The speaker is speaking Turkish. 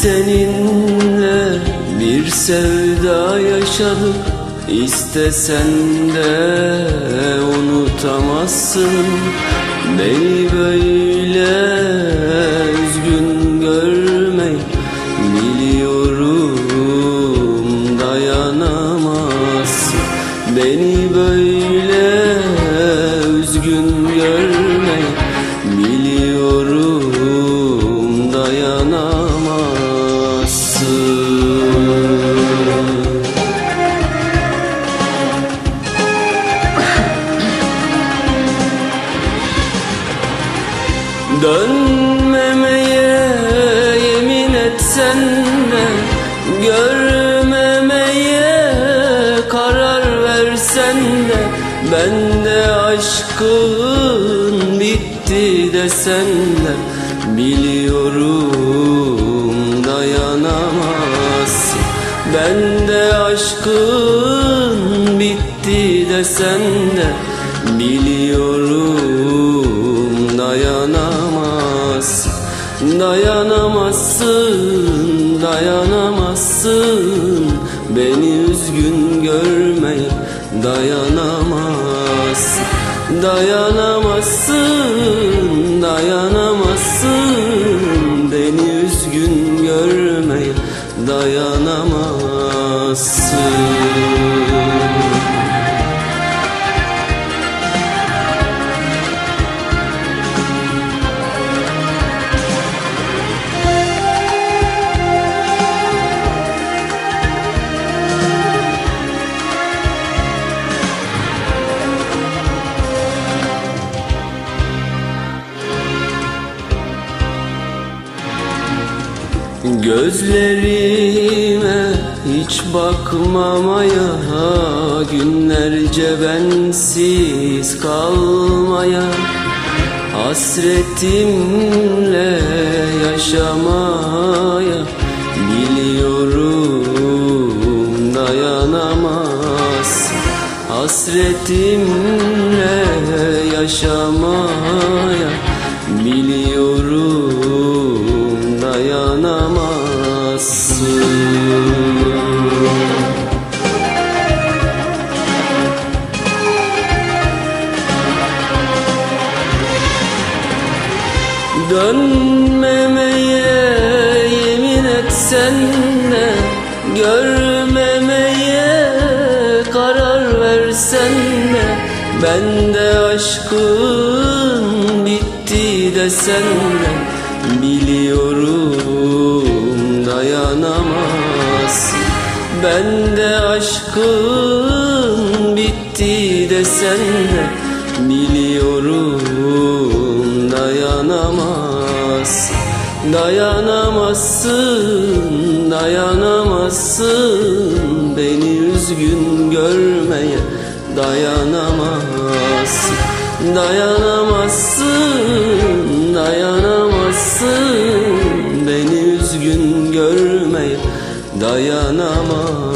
seninle bir sevda yaşadık. İstesen de unutamazsın. Beni böyle üzgün görmeyi Biliyorum dayanamazsın. Beni böyle Dönmemeye yemin etsen de Görmemeye karar versen de Ben aşkın bitti desen de Biliyorum dayanamazsın. Ben de aşkın bitti desen de Biliyorum dayanamazsın Dayanamazsın, Beni üzgün görmeye dayanamazsın Dayanamazsın, dayanamazsın Gözlerime hiç bakmamaya Günlerce bensiz kalmaya. Hasretimle yaşamaya Biliyorum dayanamaz. Hasretimle yaşamaya Biliyorum dayanamazsın. Dönmemeye yemin etsen de Görmemeye karar versen de Ben de aşkın bitti desen de Biliyorum dayanamazsın. Ben de aşkın bitti desen de Biliyorum dayanamazsın. Dayanamazsın, dayanamazsın. Beni üzgün görmeye dayanamazsın. Dayanamazsın, dayanamazsın dayanamazsın.